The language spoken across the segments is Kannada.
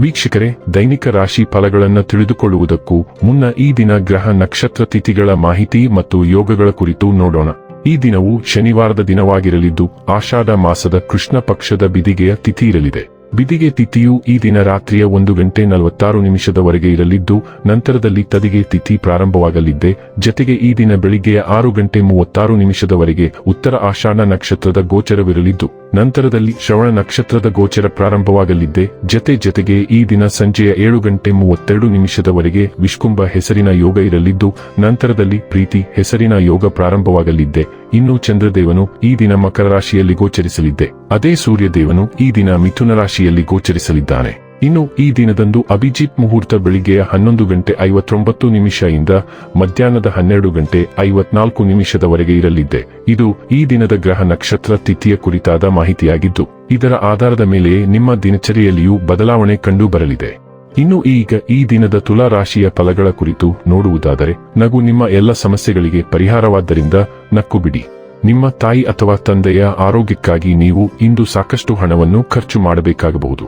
ವೀಕ್ಷಕರೇ, ದೈನಿಕ ರಾಶಿ ಫಲಗಳನ್ನು ತಿಳಿದುಕೊಳ್ಳುವುದಕ್ಕೂ ಮುನ್ನ ಈ ದಿನ ಗ್ರಹ ನಕ್ಷತ್ರ ತಿಥಿಗಳ ಮಾಹಿತಿ ಮತ್ತು ಯೋಗಗಳ ಕುರಿತು ನೋಡೋಣ. ಈ ದಿನವು ಶನಿವಾರದ ದಿನವಾಗಿರಲಿದ್ದು, ಆಷಾಢ ಮಾಸದ ಕೃಷ್ಣ ಪಕ್ಷದ ಬಿದಿಗೆಯ ತಿಥಿ ಇರಲಿದೆ. ಬಿದಿಗೆ ತಿಥಿಯು ಈ ದಿನ ರಾತ್ರಿಯ ಒಂದು ಗಂಟೆ ನಲವತ್ತಾರು ನಿಮಿಷದವರೆಗೆ ಇರಲಿದ್ದು, ನಂತರದಲ್ಲಿ ತದಿಗೆ ತಿಥಿ ಪ್ರಾರಂಭವಾಗಲಿದ್ದೆ. ಜತೆಗೆ ಈ ದಿನ ಬೆಳಿಗ್ಗೆಯ ಆರು ಗಂಟೆ ಮೂವತ್ತಾರು ನಿಮಿಷದವರೆಗೆ ಉತ್ತರ ಆಷಾಢ ನಕ್ಷತ್ರದ ಗೋಚರವಿರಲಿದ್ದು, ನಂತರದಲ್ಲಿ ಶ್ರವಣ ನಕ್ಷತ್ರದ ಗೋಚರ ಪ್ರಾರಂಭವಾಗಲಿದ್ದೆ. ಜತೆ ಜತೆಗೆ ಈ ದಿನ ಸಂಜೆಯ ಏಳು ಗಂಟೆ ಮೂವತ್ತೆರಡು ನಿಮಿಷದವರೆಗೆ ವಿಷ್ಕುಂಭ ಹೆಸರಿನ ಯೋಗ ಇರಲಿದ್ದು, ನಂತರದಲ್ಲಿ ಪ್ರೀತಿ ಹೆಸರಿನ ಯೋಗ ಪ್ರಾರಂಭವಾಗಲಿದ್ದೆ. ಇನ್ನು ಚಂದ್ರದೇವನು ಈ ದಿನ ಮಕರ ರಾಶಿಯಲ್ಲಿ ಗೋಚರಿಸಲಿದ್ದೆ. ಅದೇ ಸೂರ್ಯದೇವನು ಈ ದಿನ ಮಿಥುನ ರಾಶಿಯಲ್ಲಿ ಗೋಚರಿಸಲಿದ್ದಾನೆ. ಇನ್ನು ಈ ದಿನದಂದು ಅಭಿಜಿತ್ ಮುಹೂರ್ತ ಬೆಳಿಗ್ಗೆಯ ಹನ್ನೊಂದು ಗಂಟೆ ಐವತ್ತೊಂಬತ್ತು ನಿಮಿಷ ಇಂದ ಮಧ್ಯಾಹ್ನದ ಹನ್ನೆರಡು ಗಂಟೆ ಐವತ್ನಾಲ್ಕು ನಿಮಿಷದವರೆಗೆ ಇರಲಿದ್ದೆ. ಇದು ಈ ದಿನದ ಗ್ರಹ ನಕ್ಷತ್ರ ತಿಥಿಯ ಕುರಿತಾದ ಮಾಹಿತಿಯಾಗಿದ್ದು, ಇದರ ಆಧಾರದ ಮೇಲೆಯೇ ನಿಮ್ಮ ದಿನಚರಿಯಲ್ಲಿಯೂ ಬದಲಾವಣೆ ಕಂಡು ಬರಲಿದೆ ಇನ್ನು ಈಗ ಈ ದಿನದ ತುಲಾ ರಾಶಿಯ ಫಲಗಳ ಕುರಿತು ನೋಡುವುದಾದರೆ, ನಗು ನಿಮ್ಮ ಎಲ್ಲ ಸಮಸ್ಯೆಗಳಿಗೆ ಪರಿಹಾರವಾದ್ದರಿಂದ ನಕ್ಕು ಬಿಡಿ ನಿಮ್ಮ ತಾಯಿ ಅಥವಾ ತಂದೆಯ ಆರೋಗ್ಯಕ್ಕಾಗಿ ನೀವು ಇಂದು ಸಾಕಷ್ಟು ಹಣವನ್ನು ಖರ್ಚು ಮಾಡಬೇಕಾಗಬಹುದು.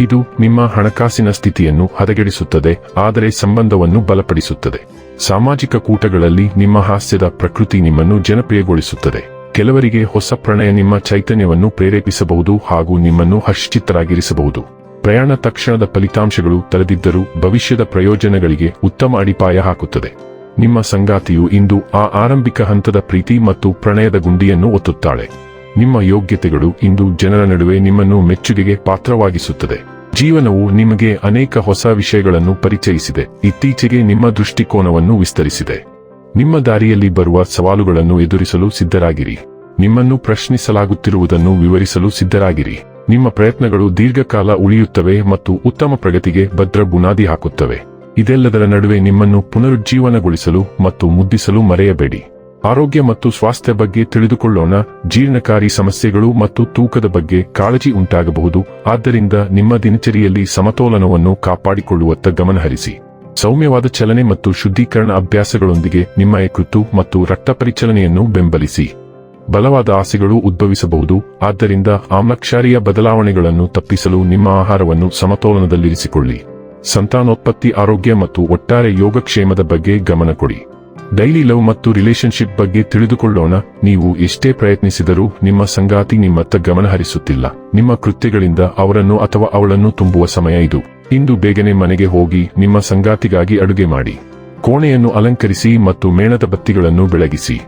ಇದು ನಿಮ್ಮ ಹಣಕಾಸಿನ ಸ್ಥಿತಿಯನ್ನು ಹದಗೆಡಿಸುತ್ತದೆ, ಆದರೆ ಸಂಬಂಧವನ್ನು ಬಲಪಡಿಸುತ್ತದೆ. ಸಾಮಾಜಿಕ ಕೂಟಗಳಲ್ಲಿ ನಿಮ್ಮ ಹಾಸ್ಯದ ಪ್ರಕೃತಿ ನಿಮ್ಮನ್ನು ಜನಪ್ರಿಯಗೊಳಿಸುತ್ತದೆ. ಕೆಲವರಿಗೆ ಹೊಸ ಪ್ರಣಯ ನಿಮ್ಮ ಚೈತನ್ಯವನ್ನು ಪ್ರೇರೇಪಿಸಬಹುದು ಹಾಗೂ ನಿಮ್ಮನ್ನು ಹರ್ಷಚಿತ್ತರಾಗಿರಿಸಬಹುದು ಪ್ರಯಾಣ ತಕ್ಷಣದ ಫಲಿತಾಂಶಗಳು ತಲೆದಿದ್ದರೂ ಭವಿಷ್ಯದ ಪ್ರಯೋಜನಗಳಿಗೆ ಉತ್ತಮ ಅಡಿಪಾಯ ಹಾಕುತ್ತದೆ. ನಿಮ್ಮ ಸಂಗಾತಿಯು ಇಂದು ಆ ಆರಂಭಿಕ ಹಂತದ ಪ್ರೀತಿ ಮತ್ತು ಪ್ರಣಯದ ಗುಂಡಿಯನ್ನು ಒತ್ತುತ್ತಾಳೆ. ನಿಮ್ಮ ಯೋಗ್ಯತೆಗಳು ಇಂದು ಜನರ ನಡುವೆ ನಿಮ್ಮನ್ನು ಮೆಚ್ಚುಗೆಗೆ ಪಾತ್ರವಾಗಿಸುತ್ತದೆ. ಜೀವನವು ನಿಮಗೆ ಅನೇಕ ಹೊಸ ವಿಷಯಗಳನ್ನು ಪರಿಚಯಿಸಿದೆ. ಇತ್ತೀಚೆಗೆ ನಿಮ್ಮ ದೃಷ್ಟಿಕೋನವನ್ನು ವಿಸ್ತರಿಸಿದೆ. ನಿಮ್ಮ ದಾರಿಯಲ್ಲಿ ಬರುವ ಸವಾಲುಗಳನ್ನು ಎದುರಿಸಲು ಸಿದ್ಧರಾಗಿರಿ. ನಿಮ್ಮನ್ನು ಪ್ರಶ್ನಿಸಲಾಗುತ್ತಿರುವುದನ್ನು ವಿವರಿಸಲು ಸಿದ್ಧರಾಗಿರಿ. ನಿಮ್ಮ ಪ್ರಯತ್ನಗಳು ದೀರ್ಘಕಾಲ ಉಳಿಯುತ್ತವೆ ಮತ್ತು ಉತ್ತಮ ಪ್ರಗತಿಗೆ ಭದ್ರ ಬುನಾದಿ ಹಾಕುತ್ತವೆ. ಇದೆಲ್ಲದರ ನಡುವೆ ನಿಮ್ಮನ್ನು ಪುನರುಜ್ಜೀವನಗೊಳಿಸಲು ಮತ್ತು ಮುದ್ದಿಸಲು ಮರೆಯಬೇಡಿ. ಆರೋಗ್ಯ ಮತ್ತು ಸ್ವಾಸ್ಥ್ಯ ಬಗ್ಗೆ ತಿಳಿದುಕೊಳ್ಳೋಣ. ಜೀರ್ಣಕಾರಿ ಸಮಸ್ಯೆಗಳು ಮತ್ತು ತೂಕದ ಬಗ್ಗೆ ಕಾಳಜಿ ಉಂಟಾಗಬಹುದು. ಆದ್ದರಿಂದ ನಿಮ್ಮ ದಿನಚರಿಯಲ್ಲಿ ಸಮತೋಲನವನ್ನು ಕಾಪಾಡಿಕೊಳ್ಳುವತ್ತ ಗಮನಹರಿಸಿ. ಸೌಮ್ಯವಾದ ಚಲನೆ ಮತ್ತು ಶುದ್ಧೀಕರಣ ಅಭ್ಯಾಸಗಳೊಂದಿಗೆ ನಿಮ್ಮ ಯಕೃತ್ತು ಮತ್ತು ರಕ್ತ ಪರಿಚಲನೆಯನ್ನು ಬೆಂಬಲಿಸಿ. ಬಲವಾದ ಆಸೆಗಳು ಉದ್ಭವಿಸಬಹುದು. ಆದ್ದರಿಂದ ಆಮ್ಲಕ್ಷಾರಿಯ ಬದಲಾವಣೆಗಳನ್ನು ತಪ್ಪಿಸಲು ನಿಮ್ಮ ಆಹಾರವನ್ನು ಸಮತೋಲನದಲ್ಲಿರಿಸಿಕೊಳ್ಳಿ. ಸಂತಾನೋತ್ಪತ್ತಿ, ಆರೋಗ್ಯ ಮತ್ತು ಒಟ್ಟಾರೆ ಯೋಗಕ್ಷೇಮದ ಬಗ್ಗೆ ಗಮನ ಕೊಡಿ. ಡೈಲಿ ಲವ್ ಮತ್ತು ರಿಲೇಷನ್ಶಿಪ್ ಬಗ್ಗೆ ತಿಳಿದುಕೊಳ್ಳೋಣ. ನೀವು ಎಷ್ಟೇ ಪ್ರಯತ್ನಿಸಿದರೂ ನಿಮ್ಮ ಸಂಗಾತಿ ನಿಮ್ಮತ್ತ ಗಮನ ಹರಿಸುತ್ತಿಲ್ಲ. ನಿಮ್ಮ ಕೃತ್ಯಗಳಿಂದ ಅವರನ್ನು ಅಥವಾ ಅವಳನ್ನು ತುಂಬುವ ಸಮಯ ಇದು. ಇಂದು ಬೇಗನೆ ಮನೆಗೆ ಹೋಗಿ ನಿಮ್ಮ ಸಂಗಾತಿಗಾಗಿ ಅಡುಗೆ ಮಾಡಿ. ಕೋಣೆಯನ್ನು ಅಲಂಕರಿಸಿ ಮತ್ತು ಮೇಣದ ಬತ್ತಿಗಳನ್ನು ಬೆಳಗಿಸಿ.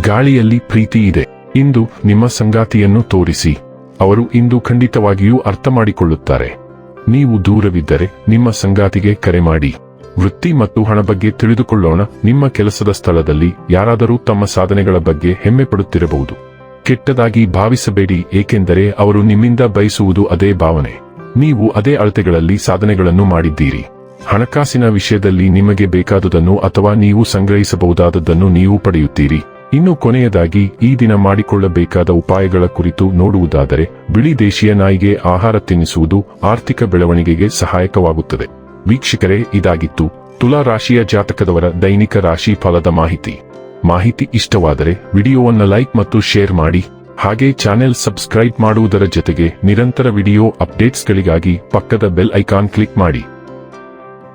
ಗಾಳಿಯಲ್ಲಿ ಪ್ರೀತಿ ಇದೆ. ಇಂದು ನಿಮ್ಮ ಸಂಗಾತಿಯನ್ನು ತೋರಿಸಿ. ಅವರು ಇಂದು ಖಂಡಿತವಾಗಿಯೂ ಅರ್ಥ ಮಾಡಿಕೊಳ್ಳುತ್ತಾರೆ ನೀವು ದೂರವಿದ್ದರೆ ನಿಮ್ಮ ಸಂಗಾತಿಗೆ ಕರೆ ಮಾಡಿ. ವೃತ್ತಿ ಮತ್ತು ಹಣ ಬಗ್ಗೆ ತಿಳಿದುಕೊಳ್ಳೋಣ. ನಿಮ್ಮ ಕೆಲಸದ ಸ್ಥಳದಲ್ಲಿ ಯಾರಾದರೂ ತಮ್ಮ ಸಾಧನೆಗಳ ಬಗ್ಗೆ ಹೆಮ್ಮೆ ಪಡುತ್ತಿರಬಹುದು. ಕೆಟ್ಟದಾಗಿ ಭಾವಿಸಬೇಡಿ, ಏಕೆಂದರೆ ಅವರು ನಿಮ್ಮಿಂದ ಬಯಸುವುದು ಅದೇ ಭಾವನೆ. ನೀವು ಅದೇ ಅಳತೆಗಳಲ್ಲಿ ಸಾಧನೆಗಳನ್ನು ಮಾಡಿದ್ದೀರಿ. ಹಣಕಾಸಿನ ವಿಷಯದಲ್ಲಿ ನಿಮಗೆ ಬೇಕಾದುದನ್ನು ಅಥವಾ ನೀವು ಸಂಗ್ರಹಿಸಬಹುದಾದದ್ದನ್ನು ನೀವು ಪಡೆಯುತ್ತೀರಿ. ಇನ್ನು ಕೊನೆಯದಾಗಿ ಈ ದಿನ ಮಾಡಿಕೊಳ್ಳಬೇಕಾದ ಉಪಾಯಗಳ ಕುರಿತು ನೋಡುವುದಾದರೆ, ಬಿಳಿ ದೇಶೀಯ ನಾಯಿಗೆ ಆಹಾರ ತಿನ್ನಿಸುವುದು ಆರ್ಥಿಕ ಬೆಳವಣಿಗೆಗೆ ಸಹಾಯಕವಾಗುತ್ತದೆ. ವೀಕ್ಷಕರೇ, ಇದಾಗಿತ್ತು ತುಲಾ ರಾಶಿಯ ಜಾತಕದವರ ದೈನಿಕ ರಾಶಿ ಫಲದ ಮಾಹಿತಿ. ಮಾಹಿತಿ ಇಷ್ಟವಾದರೆ ವಿಡಿಯೋವನ್ನು ಲೈಕ್ ಮತ್ತು ಶೇರ್ ಮಾಡಿ, ಹಾಗೆ ಚಾನೆಲ್ ಸಬ್ಸ್ಕ್ರೈಬ್ ಮಾಡುವುದರ ಜೊತೆಗೆ ನಿರಂತರ ವಿಡಿಯೋ ಅಪ್ಡೇಟ್ಸ್ಗಳಿಗಾಗಿ ಪಕ್ಕದ ಬೆಲ್ ಐಕಾನ್ ಕ್ಲಿಕ್ ಮಾಡಿ.